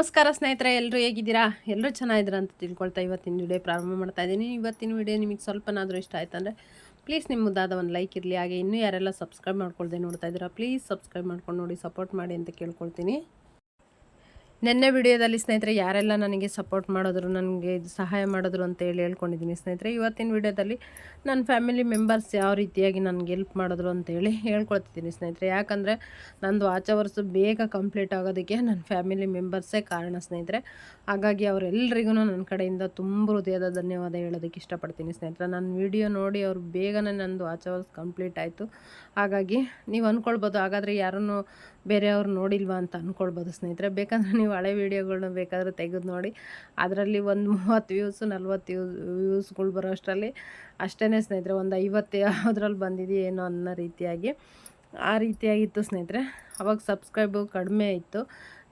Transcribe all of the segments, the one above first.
ನಮಸ್ಕಾರ ಸ್ನೇಹಿತರೆ ಎಲ್ಲರೂ ಹೇಗಿದ್ದೀರಾ? ಎಲ್ಲರೂ ಚೆನ್ನಾಗಿದ್ದೀರಾ ಅಂತ ತಿಳ್ಕೊಳ್ತಾ ಇವತ್ತಿನ ವಿಡಿಯೋ ಪ್ರಾರಂಭ ಮಾಡ್ತಾ ಇದ್ದೀನಿ. ಇವತ್ತಿನ ವಿಡಿಯೋ ನಿಮಗೆ ಸ್ವಲ್ಪನಾದರೂ ಇಷ್ಟ ಆಯ್ತು ಅಂದರೆ ಪ್ಲೀಸ್ ನಿಮ್ಮ ಮುದ್ದಾದ ಒಂದು ಲೈಕ್ ಇರಲಿ. ಹಾಗೆ ಇನ್ನೂ ಯಾರೆಲ್ಲ ಸಬ್ಸ್ಕ್ರೈಬ್ ಮಾಡ್ಕೊಳ್ದೆ ನೋಡ್ತಾ ಇದ್ದೀರಾ ಪ್ಲೀಸ್ ಸಬ್ಸ್ಕ್ರೈಬ್ ಮಾಡ್ಕೊಂಡು ನೋಡಿ ಸಪೋರ್ಟ್ ಮಾಡಿ ಅಂತ ಕೇಳ್ಕೊಳ್ತೀನಿ. ನಿನ್ನೆ ವಿಡಿಯೋದಲ್ಲಿ ಸ್ನೇಹಿತರೆ, ಯಾರೆಲ್ಲ ನನಗೆ ಸಪೋರ್ಟ್ ಮಾಡಿದ್ರು, ನನಗೆ ಸಹಾಯ ಮಾಡಿದ್ರು ಅಂತ ಹೇಳಿ ಹೇಳ್ಕೊಂಡಿದ್ದೀನಿ ಸ್ನೇಹಿತರೆ. ಇವತ್ತಿನ ವಿಡಿಯೋದಲ್ಲಿ ನನ್ನ ಫ್ಯಾಮಿಲಿ ಮೆಂಬರ್ಸ್ ಯಾವ ರೀತಿಯಾಗಿ ನನಗೆ ಹೆಲ್ಪ್ ಮಾಡಿದ್ರು ಅಂತೇಳಿ ಹೇಳ್ಕೊಳ್ತಿದ್ದೀನಿ ಸ್ನೇಹಿತರೆ. ಯಾಕಂದರೆ ನಂದು ಆಚೆ ವರ್ಷ ಬೇಗ ಕಂಪ್ಲೀಟ್ ಆಗೋದಕ್ಕೆ ನನ್ನ ಫ್ಯಾಮಿಲಿ ಮೆಂಬರ್ಸೇ ಕಾರಣ ಸ್ನೇಹಿತರೆ. ಹಾಗಾಗಿ ಅವರೆಲ್ಲರಿಗೂ ನನ್ನ ಕಡೆಯಿಂದ ತುಂಬ ಹೃದಯದ ಧನ್ಯವಾದ ಹೇಳೋದಕ್ಕೆ ಇಷ್ಟಪಡ್ತೀನಿ ಸ್ನೇಹಿತರೆ. ನನ್ನ ವಿಡಿಯೋ ನೋಡಿ ಅವರು ಬೇಗನೆ ನಂದು ವರ್ಷ ಕಂಪ್ಲೀಟ್ ಆಯಿತು. ಹಾಗಾಗಿ ನೀವು ಅಂದ್ಕೊಳ್ಬೋದು ಹಾಗಾದರೆ ಯಾರನ್ನು ಬೇರೆಯವ್ರು ನೋಡಿಲ್ವಾ ಅಂತ ಅಂದ್ಕೊಳ್ಬೋದು ಸ್ನೇಹಿತರೆ. ಬೇಕಂದ್ರೆ ನೀವು ಹಳೆ ವೀಡಿಯೋಗಳನ್ನ ಬೇಕಾದರೆ ತೆಗೆದು ನೋಡಿ. ಅದರಲ್ಲಿ ಒಂದು ಮೂವತ್ತು ವ್ಯೂಸು ನಲ್ವತ್ತು ವ್ಯೂಸ್ ವ್ಯೂಸ್ಗಳು ಬರೋ ಅಷ್ಟರಲ್ಲಿ ಅಷ್ಟೇ ಸ್ನೇಹಿತರೆ ಒಂದು ಐವತ್ತು ಯಾವುದ್ರಲ್ಲಿ ಬಂದಿದೆಯೇನೋ ಅನ್ನೋ ರೀತಿಯಾಗಿ. ಆ ರೀತಿಯಾಗಿತ್ತು ಸ್ನೇಹಿತರೆ. ಅವಾಗ ಸಬ್ಸ್ಕ್ರೈಬು ಕಡಿಮೆ ಇತ್ತು.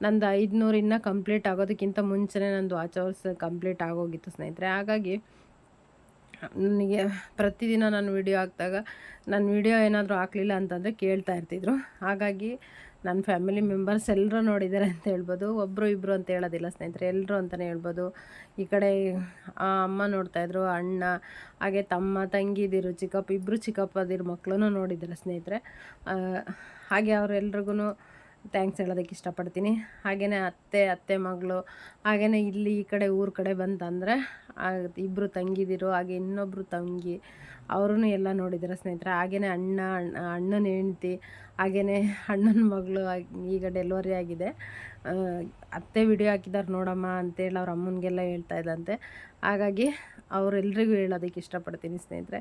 ನಂದು ಐದುನೂರು ಇನ್ನೂ ಕಂಪ್ಲೀಟ್ ಆಗೋದಕ್ಕಿಂತ ಮುಂಚೆನೇ ನಂದು ವಾಚ್ ಅವರ್ಸ್ ಕಂಪ್ಲೀಟ್ ಆಗೋಗಿತ್ತು ಸ್ನೇಹಿತರೆ. ಹಾಗಾಗಿ ನನಗೆ ಪ್ರತಿದಿನ ನಾನು ವಿಡಿಯೋ ಹಾಕಿದಾಗ, ನನ್ನ ವಿಡಿಯೋ ಏನಾದರೂ ಹಾಕಲಿಲ್ಲ ಅಂತಂದರೆ ಕೇಳ್ತಾ ಇರ್ತಿದ್ರು. ಹಾಗಾಗಿ ನನ್ನ ಫ್ಯಾಮಿಲಿ ಮೆಂಬರ್ಸ್ ಎಲ್ಲರೂ ನೋಡಿದ್ದಾರೆ ಅಂತ ಹೇಳ್ಬೋದು. ಒಬ್ಬರು ಇಬ್ಬರು ಅಂತ ಹೇಳೋದಿಲ್ಲ ಸ್ನೇಹಿತರೆ, ಎಲ್ಲರೂ ಅಂತಲೇ ಹೇಳ್ಬೋದು. ಈ ಕಡೆ ಅಮ್ಮ ನೋಡ್ತಾಯಿದ್ರು ಅಣ್ಣ, ಹಾಗೆ ತಮ್ಮ ತಂಗಿದಿರು ಚಿಕ್ಕಪ್ಪ ಇಬ್ಬರು ಚಿಕ್ಕಪ್ಪದಿರು ಮಕ್ಕಳು ನೋಡಿದ್ದಾರೆ ಸ್ನೇಹಿತರೆ. ಹಾಗೆ ಅವರೆಲ್ರಿಗೂ ಥ್ಯಾಂಕ್ಸ್ ಹೇಳೋದಕ್ಕೆ ಇಷ್ಟಪಡ್ತೀನಿ. ಹಾಗೆಯೇ ಅತ್ತೆ ಅತ್ತೆ ಮಗಳು ಹಾಗೆಯೇ ಇಲ್ಲಿ ಈ ಕಡೆ, ಊರ ಕಡೆ ಬಂತಂದರೆ ಇಬ್ಬರು ತಂಗಿದಿರು, ಹಾಗೆ ಇನ್ನೊಬ್ಬರು ತಂಗಿ ಅವ್ರೂ ಎಲ್ಲ ನೋಡಿದ್ದಾರೆ ಸ್ನೇಹಿತರೆ. ಹಾಗೆಯೇ ಅಣ್ಣ ಅಣ್ಣ ಅಣ್ಣನ ಹೆಂಡ್ತಿ ಹಾಗೆಯೇ ಅಣ್ಣನ ಮಗಳು ಈಗ ಡೆಲಿವರಿ ಆಗಿದೆ. ಅತ್ತೆ ವಿಡಿಯೋ ಹಾಕಿದ್ದಾರೆ ನೋಡಮ್ಮ ಅಂತೇಳಿ ಅವ್ರ ಅಮ್ಮನಿಗೆಲ್ಲ ಹೇಳ್ತಾ ಇದ್ದಂತೆ ಹಾಗಾಗಿ ಅವರೆಲ್ರಿಗೂ ಹೇಳೋದಕ್ಕೆ ಇಷ್ಟಪಡ್ತೀನಿ ಸ್ನೇಹಿತರೆ.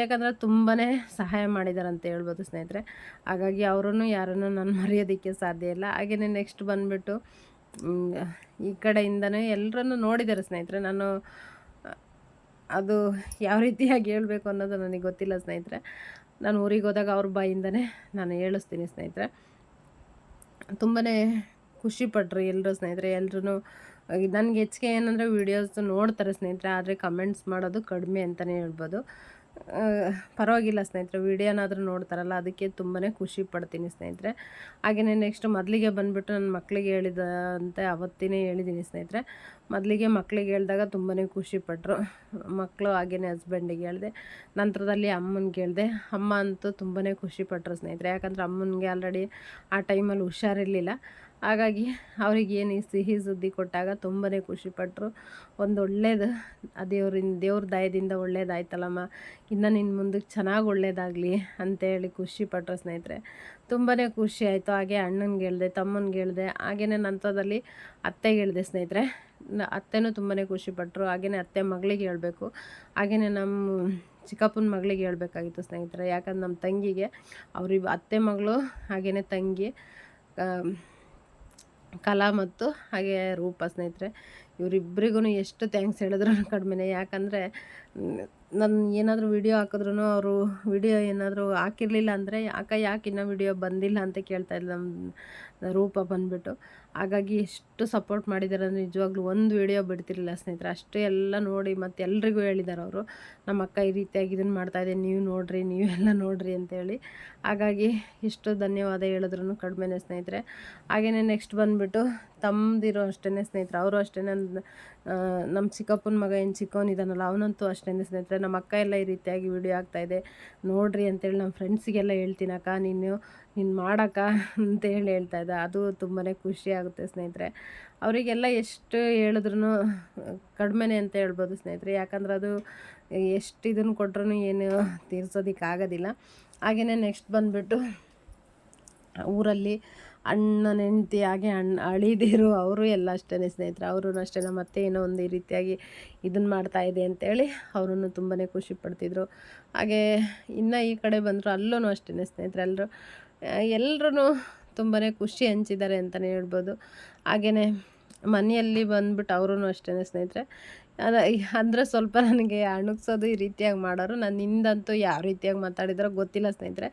ಯಾಕಂದರೆ ತುಂಬಾ ಸಹಾಯ ಮಾಡಿದ್ದಾರೆ ಅಂತ ಹೇಳ್ಬೋದು ಸ್ನೇಹಿತರೆ. ಹಾಗಾಗಿ ಅವರನ್ನು ಯಾರನ್ನು ನಾನು ಮರೆಯೋದಕ್ಕೆ ಸಾಧ್ಯ ಇಲ್ಲ. ಹಾಗೆಯೇ ನೆಕ್ಸ್ಟ್ ಬಂದುಬಿಟ್ಟು ಈ ಕಡೆಯಿಂದನೇ ಎಲ್ಲರನ್ನು ನೋಡಿದ್ದಾರೆ ಸ್ನೇಹಿತರೆ. ನಾನು, ಅದು ಯಾವ ರೀತಿಯಾಗಿ ಹೇಳಬೇಕು ಅನ್ನೋದು ನನಗೆ ಗೊತ್ತಿಲ್ಲ ಸ್ನೇಹಿತರೆ. ನಾನು ಊರಿಗೆ ಹೋದಾಗ ಅವ್ರ ಬಾಯಿಂದನೇ ನಾನು ಹೇಳಿಸ್ತೀನಿ ಸ್ನೇಹಿತರೆ. ತುಂಬಾ ಖುಷಿಪಟ್ರು ಎಲ್ಲರೂ ಸ್ನೇಹಿತರೆ. ಎಲ್ಲರೂ ನನಗೆ ಹೆಚ್ಚಿಗೆ ಏನಂದರೆ ವೀಡಿಯೋಸ್ ನೋಡ್ತಾರೆ ಸ್ನೇಹಿತರೆ, ಆದರೆ ಕಮೆಂಟ್ಸ್ ಮಾಡೋದು ಕಡಿಮೆ ಅಂತಲೇ ಹೇಳ್ಬೋದು. ಪರವಾಗಿಲ್ಲ ಸ್ನೇಹಿತರೆ ವೀಡಿಯೋನಾದರೂ ನೋಡ್ತಾರಲ್ಲ, ಅದಕ್ಕೆ ತುಂಬಾ ಖುಷಿ ಪಡ್ತೀನಿ ಸ್ನೇಹಿತರೆ. ಹಾಗೆಯೇ ನೆಕ್ಸ್ಟ್ ಮೊದಲಿಗೆ ಬಂದುಬಿಟ್ಟು ನನ್ನ ಮಕ್ಕಳಿಗೆ ಹೇಳಿದಂತೆ ಅವತ್ತಿನೇ ಹೇಳಿದ್ದೀನಿ ಸ್ನೇಹಿತರೆ. ಮೊದಲಿಗೆ ಮಕ್ಕಳಿಗೆ ಹೇಳಿದಾಗ ತುಂಬಾ ಖುಷಿಪಟ್ಟರು ಮಕ್ಕಳು ಹಾಗೆಯೇ ಹಸ್ಬೆಂಡಿಗೆ ಹೇಳಿದೆ, ನಂತರದಲ್ಲಿ ಅಮ್ಮನಿಗೆ ಹೇಳಿದೆ. ಅಮ್ಮ ಅಂತೂ ತುಂಬಾ ಖುಷಿಪಟ್ಟರು ಸ್ನೇಹಿತರೆ. ಯಾಕಂದರೆ ಅಮ್ಮನಿಗೆ ಆಲ್ರೆಡಿ ಆ ಟೈಮಲ್ಲಿ ಹುಷಾರಿರಲಿಲ್ಲ. ಹಾಗಾಗಿ ಅವ್ರಿಗೆ ಏನು ಈ ಸಿಹಿ ಸುದ್ದಿ ಕೊಟ್ಟಾಗ ತುಂಬಾ ಖುಷಿಪಟ್ಟರು ಒಂದು ಒಳ್ಳೇದು, ಆ ದೇವ್ರಿಂದ ದೇವ್ರ ದಯದಿಂದ ಒಳ್ಳೇದಾಯ್ತಲ್ಲಮ್ಮ. ಇನ್ನು ನಿನ್ನ ಮುಂದಕ್ಕೆ ಚೆನ್ನಾಗಿ ಒಳ್ಳೇದಾಗಲಿ ಅಂತೇಳಿ ಖುಷಿಪಟ್ಟರು ಸ್ನೇಹಿತರೆ. ತುಂಬಾ ಖುಷಿ ಆಯಿತು. ಹಾಗೆ ಅಣ್ಣನಿಗೆ ಹೇಳಿದೆ, ತಮ್ಮನಿಗೆ ಹೇಳಿದೆ ಹಾಗೆಯೇ ನಂತರದಲ್ಲಿ ಅತ್ತೆಗೆ ಹೇಳಿದೆ ಸ್ನೇಹಿತರೆ. ಅತ್ತೆನೂ ತುಂಬಾ ಖುಷಿಪಟ್ಟರು ಹಾಗೆಯೇ ಅತ್ತೆ ಮಗಳಿಗೆ ಹೇಳಬೇಕು. ಹಾಗೆಯೇ ನಮ್ಮ ಚಿಕ್ಕಪ್ಪನ ಮಗಳಿಗೆ ಹೇಳಬೇಕಾಗಿತ್ತು ಸ್ನೇಹಿತರೆ. ಯಾಕಂದ್ರೆ ನಮ್ಮ ತಂಗಿಗೆ, ಅವ್ರಿಗೆ, ಅತ್ತೆ ಮಗಳು ಹಾಗೆಯೇ ತಂಗಿ ಕಲಾ ಮತ್ತು ಹಾಗೆ ರೂಪ ಸ್ನೇಹಿತರೆ ಇವರಿಬ್ಬರಿಗೂ ಎಷ್ಟು ಥ್ಯಾಂಕ್ಸ್ ಹೇಳಿದ್ರು ಕಡಿಮೆನೇ. ಯಾಕಂದರೆ ನಾನು ಏನಾದರೂ ವಿಡಿಯೋ ಹಾಕಿದ್ರು ಅವರು ವಿಡಿಯೋ ಏನಾದರೂ ಹಾಕಿರಲಿಲ್ಲ ಅಂದರೆ ಯಾಕೆ ಯಾಕೆ ಇನ್ನೂ ವಿಡಿಯೋ ಬಂದಿಲ್ಲ? ಅಂತ ಕೇಳ್ತಾ ಇಲ್ಲ ನಮ್ಮ ರೂಪ ಬಂದುಬಿಟ್ಟು. ಹಾಗಾಗಿ ಎಷ್ಟು ಸಪೋರ್ಟ್ ಮಾಡಿದ್ದಾರೆ ಅಂದರೆ ನಿಜವಾಗ್ಲೂ ಒಂದು ವಿಡಿಯೋ ಬಿಡ್ತಿರಲಿಲ್ಲ ಸ್ನೇಹಿತರೆ. ಅಷ್ಟೇ ಎಲ್ಲ ನೋಡಿ ಮತ್ತು ಎಲ್ರಿಗೂ ಹೇಳಿದ್ದಾರೆ ಅವರು, ನಮ್ಮ ಅಕ್ಕ ಈ ರೀತಿಯಾಗಿ ಇದನ್ನು ಮಾಡ್ತಾಯಿದೆ ನೀವು ನೋಡ್ರಿ ನೀವೆಲ್ಲ ನೋಡಿರಿ ಅಂತೇಳಿ ಹಾಗಾಗಿ ಎಷ್ಟು ಧನ್ಯವಾದ ಹೇಳಿದ್ರು ಕಡಿಮೆನೇ ಸ್ನೇಹಿತರೆ. ಹಾಗೆಯೇ ನೆಕ್ಸ್ಟ್ ಬಂದುಬಿಟ್ಟು ತಮ್ಮದಿರೋ ಅಷ್ಟೇ ಸ್ನೇಹಿತರೆ. ಅವರು ಅಷ್ಟೇ ನನ್ನ ನಮ್ಮ ಚಿಕ್ಕಪ್ಪನ ಮಗ ಏನು ಚಿಕ್ಕವನಿದ್ದಾನಲ್ಲ ಅವನಂತೂ ಅಷ್ಟೇ ಸ್ನೇಹಿತರೆ. ನಮ್ಮ ಅಕ್ಕ ಎಲ್ಲ ಈ ರೀತಿಯಾಗಿ ವಿಡಿಯೋ ಆಗ್ತಾಯಿದೆ ನೋಡ್ರಿ ಅಂತೇಳಿ ನಮ್ಮ ಫ್ರೆಂಡ್ಸಿಗೆಲ್ಲ ಹೇಳ್ತೀನಿ ಅಕ್ಕ. ನೀನು ನೀನು ಮಾಡಕ್ಕ ಅಂತೇಳಿ ಹೇಳ್ತಾ ಇದ್ದೆ ಅದು ತುಂಬಾ ಖುಷಿ ಆಗುತ್ತೆ ಸ್ನೇಹಿತರೆ. ಅವರಿಗೆಲ್ಲ ಎಷ್ಟು ಹೇಳಿದ್ರು ಕಡಿಮೆನೇ ಅಂತ ಹೇಳ್ಬೋದು ಸ್ನೇಹಿತರೆ. ಯಾಕಂದ್ರೆ ಅದು ಎಷ್ಟು ಇದನ್ನು ಕೊಟ್ರೂ ಏನು ತೀರ್ಸೋದಕ್ಕೆ ಆಗೋದಿಲ್ಲ ಹಾಗೆಯೇ ನೆಕ್ಸ್ಟ್ ಬಂದುಬಿಟ್ಟು ಊರಲ್ಲಿ ಅಣ್ಣನ ಹೆಂಡತಿ ಹಾಗೆ ಅಣ್ಣ ಅಳಿದಿರು ಅವರು ಎಲ್ಲ ಅಷ್ಟೇ ಸ್ನೇಹಿತರು. ಅವರು ಅಷ್ಟೇ ನಮ್ಮ ಅತ್ತೆ ಏನೋ ಒಂದು ಈ ರೀತಿಯಾಗಿ ಇದನ್ನು ಮಾಡ್ತಾ ಇದೆ ಅಂತೇಳಿ ಅವರನ್ನು ತುಂಬಾ ಖುಷಿ ಪಡ್ತಿದ್ರು. ಹಾಗೆ ಇನ್ನು ಈ ಕಡೆ ಬಂದರು ಅಲ್ಲೂ ಅಷ್ಟೇ ಸ್ನೇಹಿತರೆ ಎಲ್ಲರೂ ತುಂಬಾ ಖುಷಿ ಹಂಚಿದ್ದಾರೆ ಅಂತಲೇ ಹೇಳ್ಬೋದು. ಹಾಗೆಯೇ ಮನೆಯಲ್ಲಿ ಬಂದ್ಬಿಟ್ಟು ಅವರೂ ಅಷ್ಟೇ ಸ್ನೇಹಿತರೆ. ಅಂದರೆ ಸ್ವಲ್ಪ ನನಗೆ ಅಣುಗ್ಸೋದು ಈ ರೀತಿಯಾಗಿ ಮಾಡೋರು. ನಾನು ಹಿಂದಂತೂ ಯಾವ ರೀತಿಯಾಗಿ ಮಾತಾಡಿದ್ರೋ ಗೊತ್ತಿಲ್ಲ ಸ್ನೇಹಿತರೆ.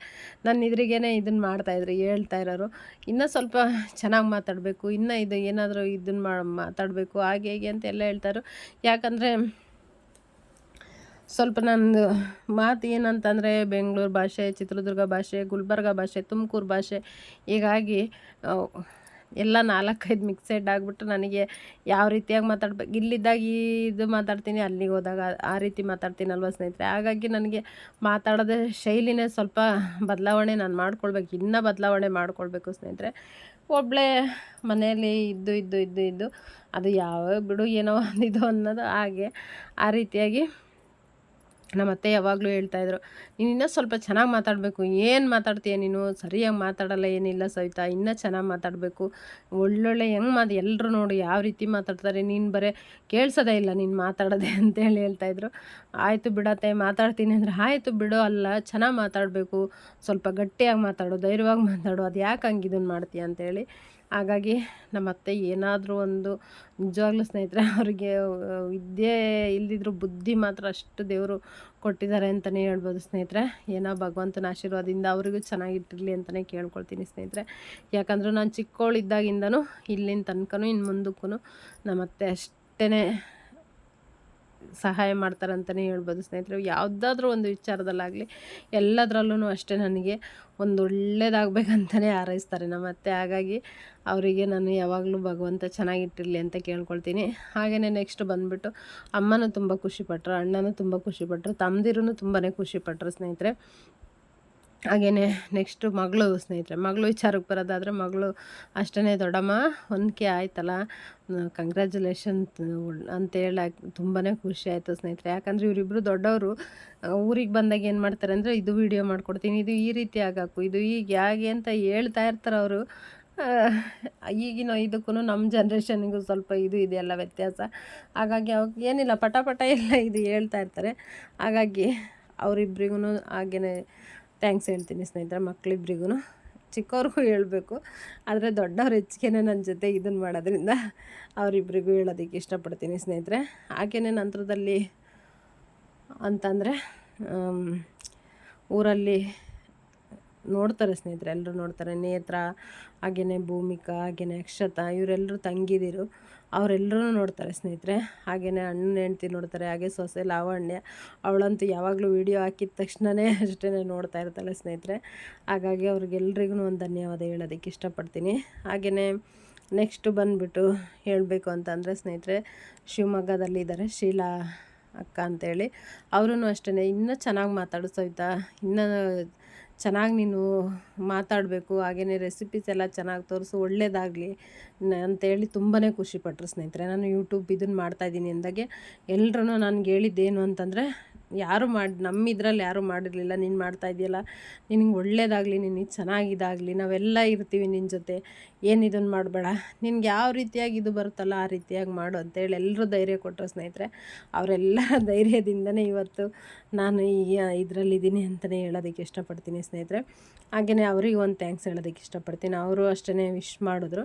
ನನ್ನ ಇದ್ರಿಗೇನೆ ಇದನ್ನು ಮಾಡ್ತಾಯಿದ್ರು ಹೇಳ್ತಾ ಇರೋರು. ಇನ್ನೂ ಸ್ವಲ್ಪ ಚೆನ್ನಾಗಿ ಮಾತಾಡಬೇಕು, ಇನ್ನೂ ಇದು ಏನಾದರೂ ಇದನ್ನು ಮಾ, ಮಾತಾಡಬೇಕು, ಹಾಗೆ ಹೇಗೆ ಅಂತ ಎಲ್ಲ ಹೇಳ್ತಾರು ಯಾಕಂದರೆ ಸ್ವಲ್ಪ ನಂದು ಮಾತು ಏನಂತಂದರೆ ಬೆಂಗಳೂರು ಭಾಷೆ, ಚಿತ್ರದುರ್ಗ ಭಾಷೆ, ಗುಲ್ಬರ್ಗ ಭಾಷೆ, ತುಮಕೂರು ಭಾಷೆ, ಹೀಗಾಗಿ ಎಲ್ಲ ನಾಲ್ಕೈದು ಮಿಕ್ಸೆಡ್ ಆಗಿಬಿಟ್ಟು ನನಗೆ ಯಾವ ರೀತಿಯಾಗಿ ಮಾತಾಡ್ಬೇಕು. ಇಲ್ಲಿದ್ದಾಗ ಇದು ಮಾತಾಡ್ತೀನಿ, ಅಲ್ಲಿಗೆ ಹೋದಾಗ ಆ ರೀತಿ ಮಾತಾಡ್ತೀನಲ್ವ ಸ್ನೇಹಿತರೆ. ಹಾಗಾಗಿ ನನಗೆ ಮಾತಾಡೋದೇ ಶೈಲಿನೇ ಸ್ವಲ್ಪ ಬದಲಾವಣೆ ನಾನು ಮಾಡ್ಕೊಳ್ಬೇಕು. ಇನ್ನೂ ಬದಲಾವಣೆ ಮಾಡ್ಕೊಳ್ಬೇಕು ಸ್ನೇಹಿತರೆ. ಒಬ್ಬಳೇ ಮನೆಯಲ್ಲಿ ಇದ್ದು ಇದ್ದು ಇದ್ದು ಇದ್ದು ಅದು ಯಾವ ಬಿಡು ಏನೋ ಒಂದು ಇದು ಅನ್ನೋದು ಹಾಗೆ ಆ ರೀತಿಯಾಗಿ ನಮ್ಮ ಅತ್ತೆ ಯಾವಾಗಲೂ ಹೇಳ್ತಾಯಿದ್ರು ನೀನು ಇನ್ನೂ ಸ್ವಲ್ಪ ಚೆನ್ನಾಗಿ ಮಾತಾಡಬೇಕು, ಏನು ಮಾತಾಡ್ತೀಯ ನೀನು? ಸರಿಯಾಗಿ ಮಾತಾಡಲ್ಲ, ಏನಿಲ್ಲ ಸವಿತಾ, ಇನ್ನೂ ಚೆನ್ನಾಗಿ ಮಾತಾಡಬೇಕು. ಒಳ್ಳೊಳ್ಳೆ ಹೆಂಗೆ ಮಾತು ಎಲ್ಲರೂ ನೋಡಿ ಯಾವ ರೀತಿ ಮಾತಾಡ್ತಾರೆ, ನೀನು ಬರೀ ಕೇಳಿಸೋದೇ ಇಲ್ಲ ನೀನು ಮಾತಾಡೋದೆ ಅಂತೇಳಿ ಹೇಳ್ತಾಯಿದ್ರು ಆಯಿತು ಬಿಡತ್ತೆ ಮಾತಾಡ್ತೀನಿ ಅಂದರೆ ಆಯಿತು ಬಿಡು, ಅಲ್ಲ ಚೆನ್ನಾಗಿ ಮಾತಾಡಬೇಕು, ಸ್ವಲ್ಪ ಗಟ್ಟಿಯಾಗಿ ಮಾತಾಡು, ಧೈರ್ಯವಾಗಿ ಮಾತಾಡು ಅದು ಯಾಕೆ ಹಂಗೆ ಇದನ್ನು ಮಾಡ್ತೀಯ ಅಂತೇಳಿ ಹಾಗಾಗಿ ನಮ್ಮ ಅತ್ತೆ ಏನಾದರೂ ಒಂದು ನಿಜವಾಗ್ಲೂ ಸ್ನೇಹಿತರೆ, ಅವರಿಗೆ ವಿದ್ಯೆ ಇಲ್ದಿದ್ರು ಬುದ್ಧಿ ಮಾತ್ರ ಅಷ್ಟು ದೇವರು ಕೊಟ್ಟಿದ್ದಾರೆ ಅಂತಲೇ ಹೇಳ್ಬೋದು ಸ್ನೇಹಿತರೆ. ಏನೋ ಭಗವಂತನ ಆಶೀರ್ವಾದದಿಂದ ಅವರಿಗೂ ಚೆನ್ನಾಗಿಟ್ಟಿರಲಿ ಅಂತಲೇ ಕೇಳ್ಕೊಳ್ತೀನಿ ಸ್ನೇಹಿತರೆ. ಯಾಕಂದ್ರೆ ನಾನು ಚಿಕ್ಕವಳಿದ್ದಾಗಿಂದನೂ ಇಲ್ಲಿನ ತನಕನೂ ಇನ್ನು ಮುಂದಕ್ಕೂ ನಮ್ಮ ಅತ್ತೆ ಅಷ್ಟೇ ಸಹಾಯ ಮಾಡ್ತಾರೆ ಅಂತಲೇ ಹೇಳ್ಬೋದು ಸ್ನೇಹಿತರೆ. ಯಾವುದಾದ್ರೂ ಒಂದು ವಿಚಾರದಲ್ಲಾಗಲಿ ಎಲ್ಲದರಲ್ಲೂ ಅಷ್ಟೇ ನನಗೆ ಒಂದು ಒಳ್ಳೇದಾಗಬೇಕಂತಲೇ ಹಾರೈಸ್ತಾರೆ ನಮ್ಮ ಅತ್ತೆ ಹಾಗಾಗಿ ಅವರಿಗೆ ನಾನು ಯಾವಾಗಲೂ ಭಗವಂತ ಚೆನ್ನಾಗಿಟ್ಟಿರಲಿ ಅಂತ ಕೇಳ್ಕೊಳ್ತೀನಿ. ಹಾಗೆಯೇ ನೆಕ್ಸ್ಟ್ ಬಂದುಬಿಟ್ಟು ಅಮ್ಮನೂ ತುಂಬ ಖುಷಿಪಟ್ಟರು ಅಣ್ಣನೂ ತುಂಬ ಖುಷಿಪಟ್ಟರು ತಮ್ಮದಿರೂ ತುಂಬಾ ಖುಷಿಪಟ್ಟರು ಸ್ನೇಹಿತರೆ. ಹಾಗೆಯೇ ನೆಕ್ಸ್ಟು ಮಗಳು ಸ್ನೇಹಿತರೆ, ಮಗಳು ವಿಚಾರಕ್ಕೆ ಬರೋದಾದರೆ ಮಗಳು ಅಷ್ಟೇ ದೊಡ್ಡಮ್ಮ, ಹೊಂದಿಕೆ ಆಯ್ತಲ್ಲ. ಕಂಗ್ರ್ಯಾಚುಲೇಷನ್ ಅಂತ ಹೇಳಕ್ಕೆ ತುಂಬಾ ಖುಷಿ ಆಯಿತು ಸ್ನೇಹಿತರೆ. ಯಾಕಂದರೆ ಇವರಿಬ್ಬರು ದೊಡ್ಡವರು ಊರಿಗೆ ಬಂದಾಗ ಏನು ಮಾಡ್ತಾರೆ ಅಂದರೆ ಇದು ವಿಡಿಯೋ ಮಾಡ್ಕೊಡ್ತೀನಿ, ಇದು ಈ ರೀತಿ ಆಗಾಕು ಇದು ಈಗ ಹೇಗೆ ಅಂತ ಹೇಳ್ತಾ ಇರ್ತಾರೆ ಅವರು. ಈಗಿನ ಇದಕ್ಕೂ ನಮ್ಮ ಜನ್ರೇಷನಿಗೂ ಸ್ವಲ್ಪ ಇದು ಇದೆಯಲ್ಲ ವ್ಯತ್ಯಾಸ. ಹಾಗಾಗಿ ಅವಾಗ ಏನಿಲ್ಲ, ಪಟ ಪಟ ಎಲ್ಲ ಇದು ಹೇಳ್ತಾ ಇರ್ತಾರೆ. ಹಾಗಾಗಿ ಅವರಿಬ್ರಿಗೂ ಹಾಗೆಯೇ ಥ್ಯಾಂಕ್ಸ್ ಹೇಳ್ತೀನಿ ಸ್ನೇಹಿತರೆ ಮಕ್ಕಳಿಬ್ರಿಗೂ ಚಿಕ್ಕವ್ರಿಗೂ ಹೇಳಬೇಕು, ಆದರೆ ದೊಡ್ಡವ್ರ ಹೆಚ್ಚಿಗೆ ನನ್ನ ಜೊತೆ ಇದನ್ನು ಮಾಡೋದ್ರಿಂದ ಅವರಿಬ್ಬರಿಗೂ ಹೇಳೋದಕ್ಕೆ ಇಷ್ಟಪಡ್ತೀನಿ ಸ್ನೇಹಿತರೆ. ಹಾಗೆಯೇ ನಂತರದಲ್ಲಿ ಅಂತಂದರೆ ಊರಲ್ಲಿ ನೋಡ್ತಾರೆ ಸ್ನೇಹಿತರೆ ಎಲ್ಲರೂ ನೋಡ್ತಾರೆ. ನೇತ್ರ ಹಾಗೆಯೇ ಭೂಮಿಕಾ ಹಾಗೆಯೇ ಅಕ್ಷತಾ ಇವರೆಲ್ಲರೂ ತಂಗಿದಿರು. ಅವರೆಲ್ಲರೂ ನೋಡ್ತಾರೆ ಸ್ನೇಹಿತರೆ. ಹಾಗೆಯೇ ಅಣ್ಣನ ಹೆಂಡ್ತಿ ನೋಡ್ತಾರೆ, ಹಾಗೆ ಸೊಸೆ ಲಾವಣ್ಯ, ಅವಳಂತೂ ಯಾವಾಗಲೂ ವಿಡಿಯೋ ಹಾಕಿದ ತಕ್ಷಣವೇ ಅಷ್ಟೇ ನೋಡ್ತಾ ಇರ್ತಾಳೆ ಸ್ನೇಹಿತರೆ. ಹಾಗಾಗಿ ಅವ್ರಿಗೆಲ್ರಿಗೂ ಒಂದು ಧನ್ಯವಾದ ಹೇಳೋದಕ್ಕೆ ಇಷ್ಟಪಡ್ತೀನಿ. ಹಾಗೆಯೇ ನೆಕ್ಸ್ಟು ಬಂದುಬಿಟ್ಟು ಹೇಳಬೇಕು ಅಂತಂದರೆ ಸ್ನೇಹಿತರೆ ಶಿವಮೊಗ್ಗದಲ್ಲಿದ್ದಾರೆ ಶೀಲಾ ಅಕ್ಕ ಅಂತೇಳಿ. ಅವರೂ ಅಷ್ಟೇ ಇನ್ನೂ ಚೆನ್ನಾಗಿ ಮಾತಾಡು ಸವಿತಾ, ಇನ್ನೂ ಚೆನ್ನಾಗಿ ನೀನು ಮಾತಾಡಬೇಕು ಹಾಗೆಯೇ ರೆಸಿಪೀಸ್ ಎಲ್ಲ ಚೆನ್ನಾಗಿ ತೋರಿಸು ಒಳ್ಳೆಯದಾಗಲಿ ಅಂತೇಳಿ ತುಂಬಾ ಖುಷಿಪಟ್ಟರು ಸ್ನೇಹಿತರೆ. ನಾನು ಯೂಟ್ಯೂಬ್ ಇದನ್ನು ಮಾಡ್ತಾಯಿದ್ದೀನಿ ಅಂದಾಗೆ. ಎಲ್ಲರೂ ನನಗೆ ಹೇಳಿದ್ದೇನು ಅಂತಂದರೆ ಯಾರು ಮಾಡಿ ನಮ್ಮ ಇದ್ರಲ್ಲಿ ಯಾರೂ ಮಾಡಿರಲಿಲ್ಲ, ನೀನು ಮಾಡ್ತಾ ಇದೆಯಲ್ಲ ನಿನಗೆ ಒಳ್ಳೇದಾಗಲಿ ನಿನಗೆ ಚೆನ್ನಾಗಿದಾಗಲಿ, ನಾವೆಲ್ಲ ಇರ್ತೀವಿ ನಿನ್ನ ಜೊತೆ, ಏನು ಇದನ್ನು ಮಾಡಬೇಡ. ನಿನಗೆ ಯಾವ ರೀತಿಯಾಗಿ ಇದು ಬರುತ್ತಲ್ಲ, ಆ ರೀತಿಯಾಗಿ ಮಾಡು ಅಂತೇಳಿ ಎಲ್ಲರೂ ಧೈರ್ಯ ಕೊಟ್ಟರು ಸ್ನೇಹಿತರೆ. ಅವರೆಲ್ಲ ಧೈರ್ಯದಿಂದನೇ ಇವತ್ತು ನಾನು ಈ ಇದರಲ್ಲಿದ್ದೀನಿ ಅಂತಲೇ ಹೇಳೋದಕ್ಕೆ ಇಷ್ಟಪಡ್ತೀನಿ ಸ್ನೇಹಿತರೆ. ಹಾಗೆಯೇ ಅವರಿಗೆ ಒಂದು ಥ್ಯಾಂಕ್ಸ್ ಹೇಳೋದಕ್ಕೆ ಇಷ್ಟಪಡ್ತೀನಿ. ಅವರು ಅಷ್ಟೇ ವಿಶ್ ಮಾಡಿದ್ರು.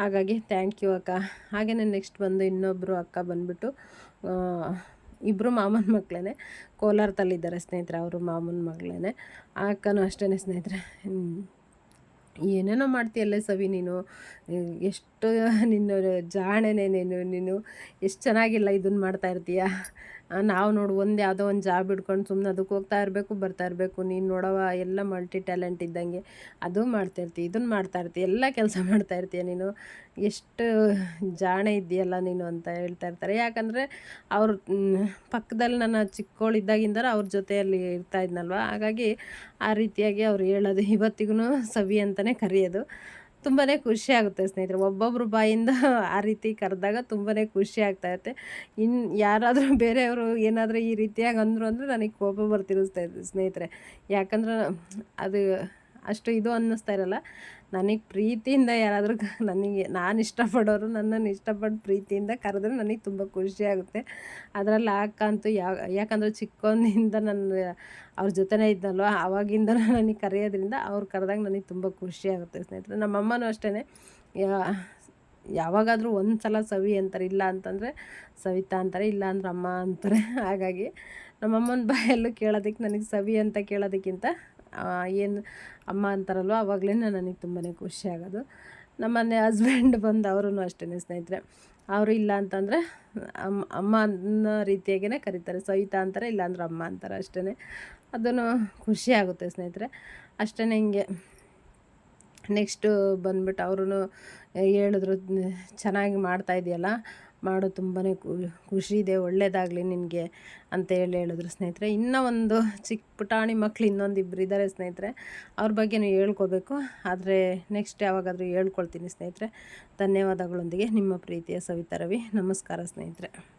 ಹಾಗಾಗಿ ಥ್ಯಾಂಕ್ ಯು ಅಕ್ಕ. ಹಾಗೆಯೇ ನೆಕ್ಸ್ಟ್ ಬಂದು ಇನ್ನೊಬ್ಬರು ಅಕ್ಕ ಬಂದುಬಿಟ್ಟು ಇಬ್ಬರು ಮಾಮನ ಮಕ್ಕಳೇ ಕೋಲಾರದಲ್ಲಿದ್ದಾರೆ ಸ್ನೇಹಿತರೆ ಅವರು ಮಾಮನ ಮಗಳೇ ಅಕ್ಕನೂ ಅಷ್ಟೇ ಸ್ನೇಹಿತರೆ. ಏನೇನೋ ಮಾಡ್ತೀಯಲ್ಲ ಸವಿ ನೀನು. ಎಷ್ಟು ನಿನ್ನ ಜಾಣೆನೆ ನೀನು. ನೀನು ಎಷ್ಟು ಚೆನ್ನಾಗಿಲ್ಲ ಇದನ್ನು ಮಾಡ್ತಾ ಇರ್ತೀಯ? ನಾವು ನೋಡು ಒಂದು ಯಾವುದೋ ಒಂದು ಜಾಬ್ ಹಿಡ್ಕೊಂಡು ಸುಮ್ಮನೆ ಅದಕ್ಕೆ ಹೋಗ್ತಾ ಇರಬೇಕು, ಬರ್ತಾ ಇರಬೇಕು. ನೀನು ನೋಡವ ಎಲ್ಲ ಮಲ್ಟಿ ಟ್ಯಾಲೆಂಟ್ ಇದ್ದಂಗೆ. ಅದು ಮಾಡ್ತಾ ಇರ್ತೀಯ ಇದನ್ನು ಮಾಡ್ತಾ ಇರ್ತೀಯ ಎಲ್ಲ ಕೆಲಸ ಮಾಡ್ತಾ ಇರ್ತೀಯ ನೀನು. ಎಷ್ಟು ಜಾಣೆ ಇದೆಯಲ್ಲ ನೀನು ಅಂತ ಹೇಳ್ತಾ ಇರ್ತಾರೆ. ಯಾಕಂದರೆ ಅವ್ರ ಪಕ್ಕದಲ್ಲಿ ನನ್ನ ಚಿಕ್ಕವಳಿದ್ದಾಗಿಂದ ಅವ್ರ ಜೊತೆಯಲ್ಲಿ ಇರ್ತಾ ಇದ್ನಲ್ವ? ಹಾಗಾಗಿ ಆ ರೀತಿಯಾಗಿ ಅವ್ರು ಹೇಳೋದು ಇವತ್ತಿಗೂ ಸವಿ ಅಂತಲೇ ಕರೆಯೋದು. ತುಂಬಾ ಖುಷಿ ಆಗುತ್ತೆ ಸ್ನೇಹಿತರೆ. ಒಬ್ಬೊಬ್ಬರು ಬಾಯಿಂದ ಆ ರೀತಿ ಕರೆದಾಗ ತುಂಬಾ ಖುಷಿ ಆಗ್ತಾ ಇರುತ್ತೆ. ಇನ್ನು ಯಾರಾದರೂ ಬೇರೆಯವರು ಏನಾದರೂ ಈ ರೀತಿಯಾಗಿ ಅಂದರು ಅಂದರೆ ನನಗೆ ಕೋಪ ಬರ್ತಿರುತ್ತೆ ಸ್ನೇಹಿತರೆ. ಯಾಕಂದ್ರೆ ಅದು ಅಷ್ಟು ಇದು ಅನ್ನಿಸ್ತಾ ಇರಲ್ಲ. ನನಗೆ ಪ್ರೀತಿಯಿಂದ ಯಾರಾದರೂ ನನಗೆ, ನಾನು ಇಷ್ಟಪಡೋರು ನನ್ನನ್ನು ಇಷ್ಟಪಟ್ಟು ಪ್ರೀತಿಯಿಂದ ಕರೆದ್ರೆ ನನಗೆ ತುಂಬ ಖುಷಿ ಆಗುತ್ತೆ. ಅದರಲ್ಲಿ ಹಾಕಂತೂ ಯಾವ ಯಾಕಂದರೆ ಚಿಕ್ಕವನಿಂದ ನನ್ನ ಅವ್ರ ಜೊತೆನೇ ಇದ್ದಲ್ವ ಆವಾಗಿಂದ ನನಗೆ ಕರೆಯೋದ್ರಿಂದ ಅವ್ರು ಕರೆದಾಗ ನನಗೆ ತುಂಬ ಖುಷಿ ಆಗುತ್ತೆ ಸ್ನೇಹಿತರೆ. ನಮ್ಮಮ್ಮನೂ ಅಷ್ಟೇ ಯಾವಾಗಾದರೂ ಒಂದು ಸಲ ಸವಿ ಅಂತಾರೆ, ಇಲ್ಲ ಅಂತಂದರೆ ಸವಿತಾ ಅಂತಾರೆ, ಇಲ್ಲ ಅಂದ್ರೆ ಅಮ್ಮ ಅಂತಾರೆ. ಹಾಗಾಗಿ ನಮ್ಮಮ್ಮನ ಬಾಯಲ್ಲೂ ಕೇಳೋದಕ್ಕೆ ನನಗೆ ಸವಿ ಅಂತ ಕೇಳೋದಕ್ಕಿಂತ ಏನು ಅಮ್ಮ ಅಂತಾರಲ್ವ ಆವಾಗಲೇ ನನಗೆ ತುಂಬಾ ಖುಷಿ ಆಗೋದು. ನಮ್ಮನೆ ಹಸ್ಬೆಂಡ್ ಬಂದು ಅವರೂ ಅಷ್ಟೇ ಸ್ನೇಹಿತರೆ. ಅವರು ಇಲ್ಲ ಅಂತಂದರೆ ಅಮ್ಮ ಅಮ್ಮ ಅನ್ನೋ ರೀತಿಯಾಗೇ ಕರೀತಾರೆ. ಸವಿತಾ ಅಂತಾರೆ, ಇಲ್ಲಾಂದ್ರೆ ಅಮ್ಮ ಅಂತಾರೆ ಅಷ್ಟೇ ಅದನ್ನು ಖುಷಿ ಆಗುತ್ತೆ ಸ್ನೇಹಿತರೆ. ಅಷ್ಟೇ ಹಿಂಗೆ. ನೆಕ್ಸ್ಟು ಬಂದ್ಬಿಟ್ಟು ಅವರು ಹೇಳಿದ್ರು, ಚೆನ್ನಾಗಿ ಮಾಡ್ತಾ ಇದೆಯಲ್ಲ ಮಾಡು ತುಂಬಾ ಖುಷಿ ಇದೆ ಒಳ್ಳೇದಾಗಲಿ ನಿನಗೆ ಅಂತ ಹೇಳಿ ಹೇಳಿದ್ರು ಸ್ನೇಹಿತರೆ. ಇನ್ನೂ ಒಂದು ಚಿಕ್ಕ ಪುಟಾಣಿ ಮಕ್ಳು ಇನ್ನೊಂದು ಇಬ್ಬರು ಇದ್ದಾರೆ ಸ್ನೇಹಿತರೆ. ಅವ್ರ ಬಗ್ಗೆನೂ ಹೇಳ್ಕೋಬೇಕು. ಆದರೆ ನೆಕ್ಸ್ಟ್ ಯಾವಾಗಾದರೂ ಹೇಳ್ಕೊಳ್ತೀನಿ ಸ್ನೇಹಿತರೆ. ಧನ್ಯವಾದಗಳೊಂದಿಗೆ ನಿಮ್ಮ ಪ್ರೀತಿಯ ಸವಿತಾ ರವಿ. ನಮಸ್ಕಾರ ಸ್ನೇಹಿತರೆ.